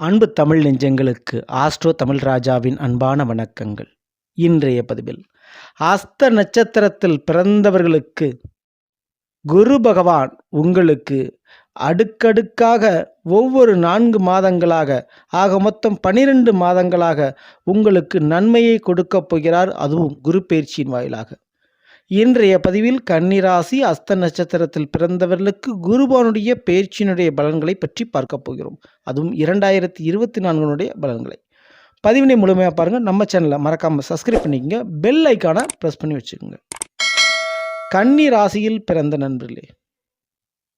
அன்பு தமிழ் நெஞ்சங்களுக்கு ஆஸ்ட்ரோ தமிழ் ராஜாவின் அன்பான வணக்கங்கள். இன்றைய பதிவில் அஸ்த நட்சத்திரத்தில் பிறந்தவர்களுக்கு குரு பகவான் உங்களுக்கு அடுக்கடுக்காக ஒவ்வொரு நான்கு மாதங்களாக ஆக மொத்தம் பனிரெண்டு மாதங்களாக உங்களுக்கு நன்மையை கொடுக்கப் போகிறார். அதுவும் குரு பயிற்சியின் வாயிலாக. இன்றைய பதிவில் கன்னிராசி அஸ்த நட்சத்திரத்தில் பிறந்தவர்களுக்கு குருபானுடைய பயிற்சியினுடைய பலன்களை பற்றி பார்க்க போகிறோம். அதுவும் இரண்டாயிரத்தி இருபத்தி நான்குனுடைய பலன்களை. பதிவினை முழுமையாக பாருங்கள் நம்ம சேனலை மறக்காமல் சப்ஸ்கிரைப் பண்ணிக்கோங்க. பெல் ஐக்கானை ப்ரெஸ் பண்ணி வச்சுக்கோங்க. கன்னி ராசியில் பிறந்த நண்பர்களே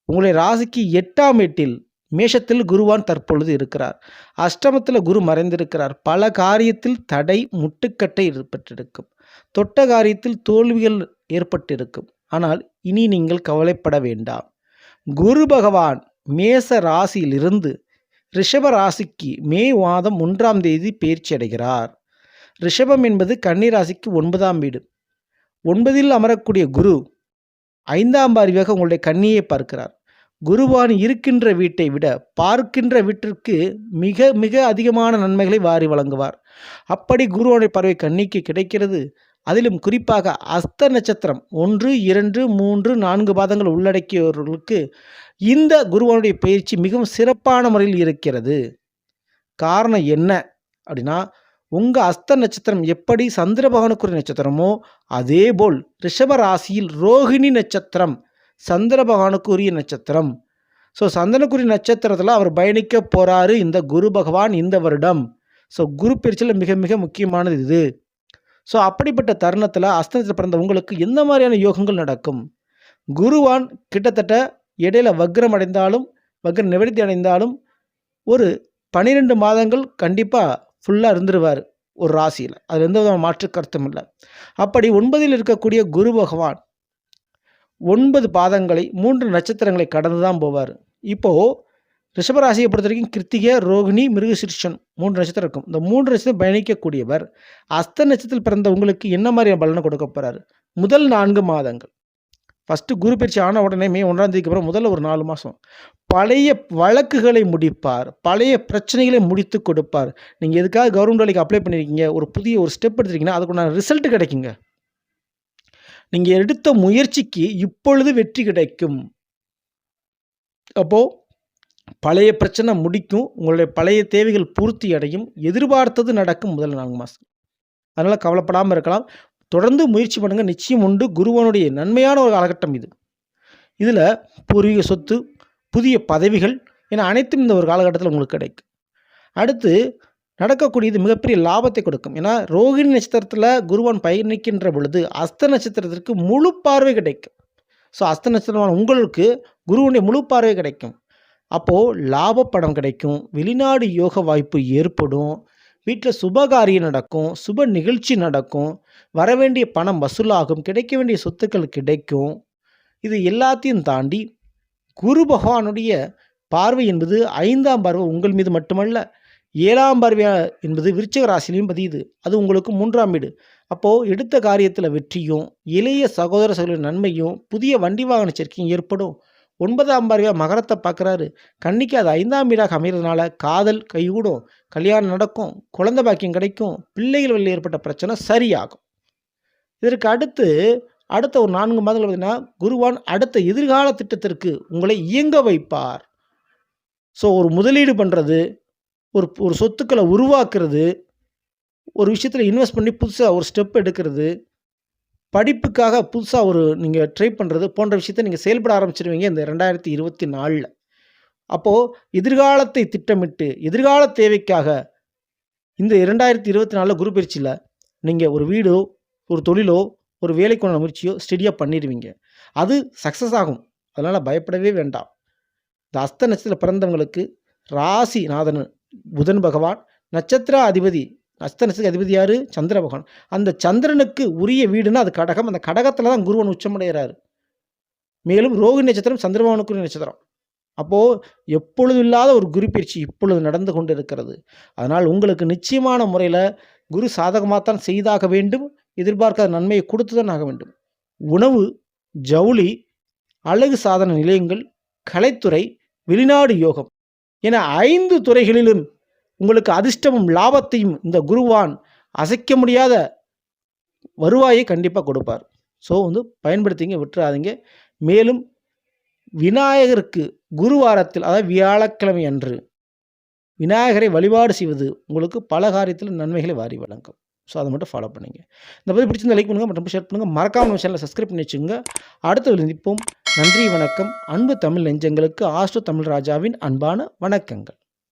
உங்களுடைய ராசிக்கு எட்டாம் எட்டில் மேஷத்தில் குருவான் தற்பொழுது இருக்கிறார். அஷ்டமத்தில் குரு மறைந்திருக்கிறார். பல காரியத்தில் தடை முட்டுக்கட்டை ஏற்பட்டிருக்கும். தொட்ட காரியத்தில் தோல்விகள் ஏற்பட்டிருக்கும். ஆனால் இனி நீங்கள் கவலைப்பட வேண்டாம். குரு பகவான் மேச ராசியிலிருந்து ரிஷப ராசிக்கு மே மாதம் ஒன்றாம் தேதி பயிற்சி அடைகிறார். ரிஷபம் என்பது கன்னிராசிக்கு ஒன்பதாம் வீடு. ஒன்பதில் அமரக்கூடிய குரு ஐந்தாம் பார்வையாக உங்களுடைய கண்ணியை பார்க்கிறார். குருவான் இருக்கின்ற வீட்டை விட பார்க்கின்ற வீட்டிற்கு மிக மிக அதிகமான நன்மைகளை வாரி வழங்குவார். அப்படி குருவானுடைய பார்வை கன்னிக்கு கிடைக்கிறது. அதிலும் குறிப்பாக அஸ்த நட்சத்திரம் ஒன்று இரண்டு மூன்று நான்கு பாதங்கள் உள்ளடக்கியவர்களுக்கு இந்த குருவனுடைய பயிற்சி மிகவும் சிறப்பான முறையில் இருக்கிறது. காரணம் என்ன அப்படின்னா உங்கள் அஸ்த நட்சத்திரம் எப்படி சந்திர பகவானுக்குரிய நட்சத்திரமோ அதே போல் ரிஷப ராசியில் ரோஹிணி நட்சத்திரம் சந்திர பகவானுக்குரிய நட்சத்திரம். ஸோ சந்தனக்குரிய நட்சத்திரத்தில் அவர் பயணிக்க போகிறாரு இந்த குரு பகவான் இந்த வருடம். ஸோ குரு பயிற்சியில் மிக மிக முக்கியமானது இது. ஸோ அப்படிப்பட்ட தருணத்தில் அஸ்தனத்தில் பிறந்த உங்களுக்கு எந்த மாதிரியான யோகங்கள் நடக்கும்? குருவான் கிட்டத்தட்ட இடையில வக்ரம் அடைந்தாலும் வக்ர நிவர்த்தி அடைந்தாலும் ஒரு பன்னிரெண்டு மாதங்கள் கண்டிப்பாக ஃபுல்லாக இருந்துருவார் ஒரு ராசியில். அதில் எந்த விதமான மாற்று கருத்தும் இல்லை. அப்படி ஒன்பதில் இருக்கக்கூடிய குரு பகவான் ஒன்பது பாதங்களை மூன்று நட்சத்திரங்களை கடந்து தான் போவார். இப்போது ரிஷபராசியை பொறுத்த வரைக்கும் கிருத்திகை ரோகிணி மிருகசிருஷன் மூன்று நட்சத்திரம் இருக்கும். இந்த மூன்று நட்சத்திரம் பயணிக்கக்கூடியவர் அஸ்த நட்சத்திரத்தில் பிறந்த உங்களுக்கு என்ன மாதிரியான பலனை கொடுக்க போகிறாரு முதல் நான்கு மாதங்கள். ஃபஸ்ட்டு குரு பயிற்சி ஆன உடனே மே ஒன்றாம் தேதிக்கு அப்புறம் முதல்ல ஒரு நாலு மாதம் பழைய வழக்குகளை முடிப்பார். பழைய பிரச்சனைகளை முடித்து கொடுப்பார். நீங்கள் எதுக்காக கவர்மெண்ட் வேலைக்கு அப்ளை பண்ணியிருக்கீங்க ஒரு புதிய ஒரு ஸ்டெப் எடுத்துருக்கீங்கன்னா அதுக்குண்டான ரிசல்ட் கிடைக்குங்க. நீங்கள் எடுத்த முயற்சிக்கு இப்பொழுது வெற்றி கிடைக்கும். அப்போது பழைய பிரச்சனை முடிக்கும் உங்களுடைய பழைய தேவைகள் பூர்த்தி அடையும் எதிர்பார்த்தது நடக்கும் முதல் நான்கு மாதம் அதனால் கவலைப்படாமல் இருக்கலாம். தொடர்ந்து முயற்சி பண்ணுங்கள் நிச்சயம் உண்டு. குருவனுடைய நன்மையான ஒரு காலகட்டம் இது. இதில் பூர்வீக சொத்து புதிய பதவிகள் என அனைத்தும் இந்த ஒரு காலகட்டத்தில் உங்களுக்கு கிடைக்கும். அடுத்து நடக்கக்கூடியது மிகப்பெரிய லாபத்தை கொடுக்கும். ஏன்னா ரோகிணி நட்சத்திரத்தில் குருவான் பயணிக்கின்ற பொழுது அஸ்த நட்சத்திரத்திற்கு முழு பார்வை கிடைக்கும். ஸோ அஸ்த நட்சத்திரமான உங்களுக்கு குருவனுடைய முழு பார்வை கிடைக்கும். அப்போது லாபப்படம் கிடைக்கும் வெளிநாடு யோக வாய்ப்பு ஏற்படும் வீட்டில் சுபகாரியம் நடக்கும் சுப நிகழ்ச்சி நடக்கும் வரவேண்டிய பணம் வசூலாகும் கிடைக்க வேண்டிய சொத்துக்கள் கிடைக்கும். இது எல்லாத்தையும் தாண்டி குரு பகவானுடைய பார்வை என்பது ஐந்தாம் பார்வை உங்கள் மீது மட்டுமல்ல ஏழாம் பார்வை என்பது விருச்சக ராசிலையும் பதியுது. அது உங்களுக்கு மூன்றாம் வீடு. அப்போது எடுத்த காரியத்தில் வெற்றியும் இளைய சகோதர சகோதர நன்மையும் புதிய வண்டி வாகன சேர்க்கையும் ஏற்படும். ஒன்பதாம் பார்வையாக மகரத்தை பார்க்குறாரு. கன்னிக்கு அது ஐந்தாம் வீடாக அமைகிறதுனால காதல் கைகூடும் கல்யாணம் நடக்கும் குழந்தை பாக்கியம் கிடைக்கும் பிள்ளைகள் வழியில் ஏற்பட்ட பிரச்சனை சரியாகும். இதற்கு அடுத்து அடுத்த ஒரு நான்கு மாதங்கள் பார்த்தீங்கன்னா குருவான் அடுத்த எதிர்கால திட்டத்திற்கு உங்களை இயங்க வைப்பார். ஸோ ஒரு முதலீடு பண்ணுறது ஒரு ஒரு சொத்துக்களை உருவாக்குறது ஒரு விஷயத்தில் இன்வெஸ்ட் பண்ணி புதுசாக ஒரு ஸ்டெப் எடுக்கிறது படிப்புக்காக புதுசாக ஒரு நீங்கள் ட்ரை பண்ணுறது போன்ற விஷயத்தை நீங்கள் செயல்பட ஆரம்பிச்சிருவீங்க இந்த ரெண்டாயிரத்தி இருபத்தி நாலில். அப்போது எதிர்காலத்தை திட்டமிட்டு எதிர்கால தேவைக்காக இந்த இரண்டாயிரத்தி இருபத்தி நாலில் குரு பயிற்சியில் நீங்கள் ஒரு வீடோ ஒரு தொழிலோ ஒரு வேலைக்கான முயற்சியோ ஸ்டெடியாக பண்ணிடுவீங்க. அது சக்ஸஸ் ஆகும். அதனால் பயப்படவே வேண்டாம். இந்த அஸ்த நட்சத்திரத்தில் பிறந்தவங்களுக்கு ராசி நாதன் புதன் பகவான் நட்சத்திர அதிபதி அஸ்தனத்துக்கு அதிபதி யார்? சந்திர பகவான். அந்த சந்திரனுக்கு உரிய வீடுனா அது கடகம். அந்த கடகத்தில் தான் குருவன் உச்சமடைகிறார். மேலும் ரோகிணி நட்சத்திரம் சந்திரபவனுக்குரிய நட்சத்திரம். அப்போது எப்பொழுது இல்லாத ஒரு குரு பயிற்சி இப்பொழுது நடந்து கொண்டு இருக்கிறது அதனால் உங்களுக்கு நிச்சயமான முறையில் குரு சாதகமாகத்தான் செய்தாக வேண்டும். எதிர்பார்க்காத நன்மையை கொடுத்து தான் ஆக வேண்டும். உணவு ஜவுளி அழகு சாதன நிலையங்கள் கலைத்துறை வெளிநாடு யோகம். என ஐந்து துறைகளிலும் உங்களுக்கு அதிர்ஷ்டமும் லாபத்தையும் இந்த குருவான் அசைக்க முடியாத வருவாயை கண்டிப்பாக கொடுப்பார். ஸோ வந்து பயன்படுத்திங்க விட்டுறாதீங்க. மேலும் விநாயகருக்கு குருவாரத்தில் அதாவது வியாழக்கிழமை அன்று விநாயகரை வழிபாடு செய்வது உங்களுக்கு பல காரியத்தில் நன்மைகளை வாரி வழங்கும். ஸோ அதை மட்டும் ஃபாலோ பண்ணுங்க. இந்த பதிவு பிடிச்சிருந்த லைக் பண்ணுங்கள் மற்றும் ஷேர் பண்ணுங்கள் மறக்காம நம்ம சேனலை சப்ஸ்கிரைப் பண்ணி வச்சுங்க அடுத்த சந்திப்போம். நன்றி வணக்கம். அன்பு தமிழ் நெஞ்சங்களுக்கு ஆஸ்ட்ரோ தமிழ் ராஜாவின் அன்பான வணக்கங்கள்.